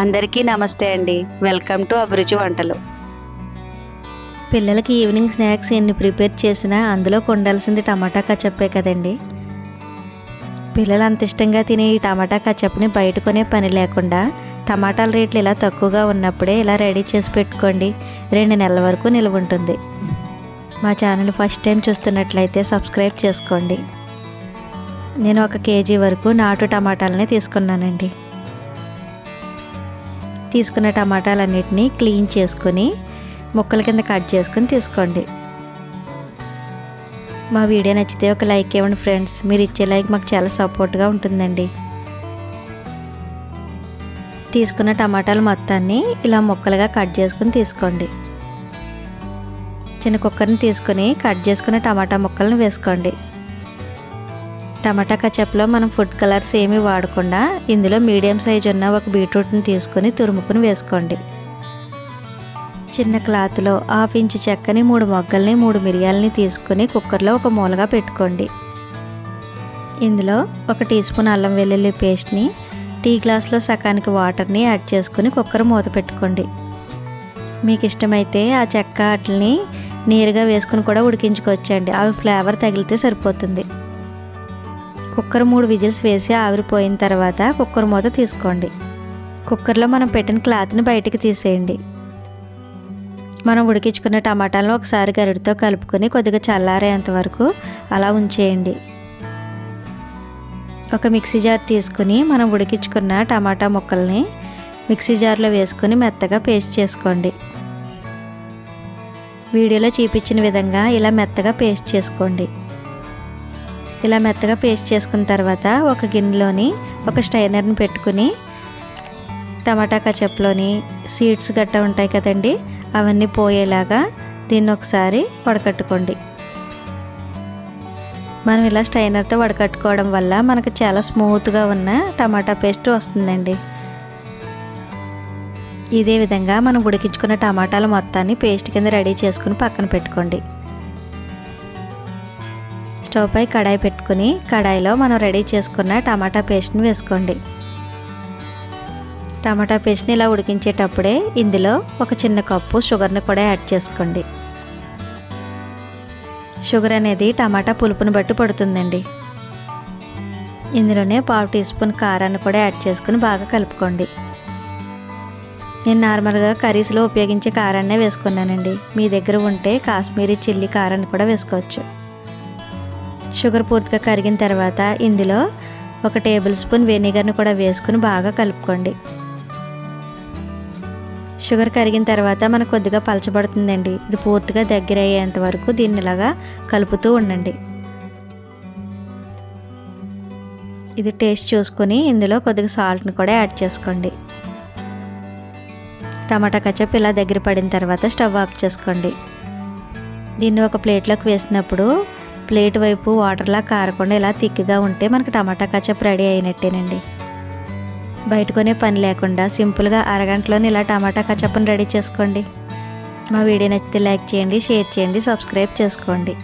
అందరికీ నమస్తే అండి. వెల్కమ్ టు అభిరుచి వంటలు. పిల్లలకి ఈవినింగ్ స్నాక్స్ ఎన్ని ప్రిపేర్ చేసినా అందులో కొండాల్సింది టమాటా కచప్పే కదండి. పిల్లలు అంత ఇష్టంగా తినే ఈ టమాటా కచప్ని బయట కొనే పని లేకుండా టమాటాల రేట్లు ఇలా తక్కువగా ఉన్నప్పుడే ఇలా రెడీ చేసి పెట్టుకోండి. రెండు నెలల వరకు నిల్వ ఉంటుంది. మా ఛానల్ ఫస్ట్ టైం చూస్తున్నట్లయితే సబ్స్క్రైబ్ చేసుకోండి. నేను ఒక కేజీ వరకు నాటు టమాటాలని తీసుకున్నానండి. తీసుకున్న టమాటాలన్నిటినీ క్లీన్ చేసుకొని ముక్కల కింద కట్ చేసుకొని తీసుకోండి. మా వీడియో నచ్చితే ఒక లైక్ ఇవ్వండి ఫ్రెండ్స్. మీరు ఇచ్చే లైక్ మాకు చాలా సపోర్ట్గా ఉంటుందండి. తీసుకున్న టమాటాలు మొత్తాన్ని ఇలా ముక్కలుగా కట్ చేసుకుని తీసుకోండి. చిన్న కుక్కర్ని తీసుకొని కట్ చేసుకున్న టమాటా ముక్కలను వేసుకోండి. టమాటా కచప్లో మనం ఫుడ్ కలర్స్ ఏమీ వాడకుండా ఇందులో మీడియం సైజ్ ఉన్న ఒక బీట్రూట్ని తీసుకొని తురుముకుని వేసుకోండి. చిన్న క్లాత్లో హాఫ్ ఇంచ్ చెక్కని మూడు మొగ్గల్ని మూడు మిరియాలని తీసుకొని కుక్కర్లో ఒక మూలగా పెట్టుకోండి. ఇందులో ఒక టీ స్పూన్ అల్లం వెల్లుల్లి పేస్ట్ని టీ గ్లాస్లో సకానికి వాటర్ని యాడ్ చేసుకొని కుక్కర్ మూత పెట్టుకోండి. మీకు ఇష్టమైతే ఆ చెక్క వాటిని నీరుగా వేసుకుని కూడా ఉడికించుకోవచ్చండి. అవి ఫ్లేవర్ తగిలితే సరిపోతుంది. కుక్కర్ మూడు విజిల్స్ వేసి ఆవిరిపోయిన తర్వాత కుక్కర్ మూత తీసుకోండి. కుక్కర్లో మనం పెట్టిన క్లాత్ని బయటికి తీసేయండి. మనం ఉడికించుకున్న టమాటాలను ఒకసారి గరిటితో కలుపుకొని కొద్దిగా చల్లారేంత వరకు అలా ఉంచేయండి. ఒక మిక్సీ జార్ తీసుకుని మనం ఉడికించుకున్న టమాటా ముక్కల్ని మిక్సీ జార్లో వేసుకొని మెత్తగా పేస్ట్ చేసుకోండి. వీడియోలో చూపించిన విధంగా ఇలా మెత్తగా పేస్ట్ చేసుకోండి. ఇలా మెత్తగా పేస్ట్ చేసుకున్న తర్వాత ఒక గిన్నెలోని ఒక స్టైనర్ని పెట్టుకుని టమాటా కచప్లోని సీడ్స్ గట్ట ఉంటాయి కదండి అవన్నీ పోయేలాగా దీన్ని ఒకసారి వడకట్టుకోండి. మనం ఇలా స్టైనర్తో వడకట్టుకోవడం వల్ల మనకు చాలా స్మూత్గా ఉన్న టమాటా పేస్ట్ వస్తుందండి. ఇదే విధంగా మనం ఉడికించుకున్న టమాటాల మొత్తాన్ని పేస్ట్ కింద రెడీ చేసుకుని పక్కన పెట్టుకోండి. స్టవ్ పై కడాయి పెట్టుకుని కడాయిలో మనం రెడీ చేసుకున్న టమాటా పేస్ట్ని వేసుకోండి. టమాటా పేస్ట్ని ఇలా ఉడికించేటప్పుడే ఇందులో ఒక చిన్న కప్పు షుగర్ని కూడా యాడ్ చేసుకోండి. షుగర్ అనేది టమాటా పులుపుని బట్టి పడుతుందండి. ఇందులోనే పావు టీ స్పూన్ కారాన్ని కూడా యాడ్ చేసుకుని బాగా కలుపుకోండి. నేను నార్మల్గా కర్రీస్లో ఉపయోగించే కారాన్నే వేసుకున్నానండి. మీ దగ్గర ఉంటే కాశ్మీరీ చిల్లీ కారాన్ని కూడా వేసుకోవచ్చు. షుగర్ పూర్తిగా కరిగిన తర్వాత ఇందులో ఒక టేబుల్ స్పూన్ వెనిగర్ని కూడా వేసుకుని బాగా కలుపుకోండి. షుగర్ కరిగిన తర్వాత మనకు కొద్దిగా పలచబడుతుందండి. ఇది పూర్తిగా దగ్గర అయ్యేంత వరకు దీన్ని ఇలాగా కలుపుతూ ఉండండి. ఇది టేస్ట్ చూసుకొని ఇందులో కొద్దిగా సాల్ట్ని కూడా యాడ్ చేసుకోండి. టమాటా కచప్ ఇలా దగ్గర పడిన తర్వాత స్టవ్ ఆఫ్ చేసుకోండి. దీన్ని ఒక ప్లేట్లోకి వేసినప్పుడు ప్లేట్ వైపు వాటర్లా కారకుండా ఇలా తిక్కిగా ఉంటే మనకు టమాటా కచప్ రెడీ అయినట్టేనండి. బయట కొనే పని లేకుండా సింపుల్గా అరగంటలోనే ఇలా టమాటా కచప్ని రెడీ చేసుకోండి. మా వీడియో నచ్చితే లైక్ చేయండి షేర్ చేయండి సబ్స్క్రైబ్ చేసుకోండి.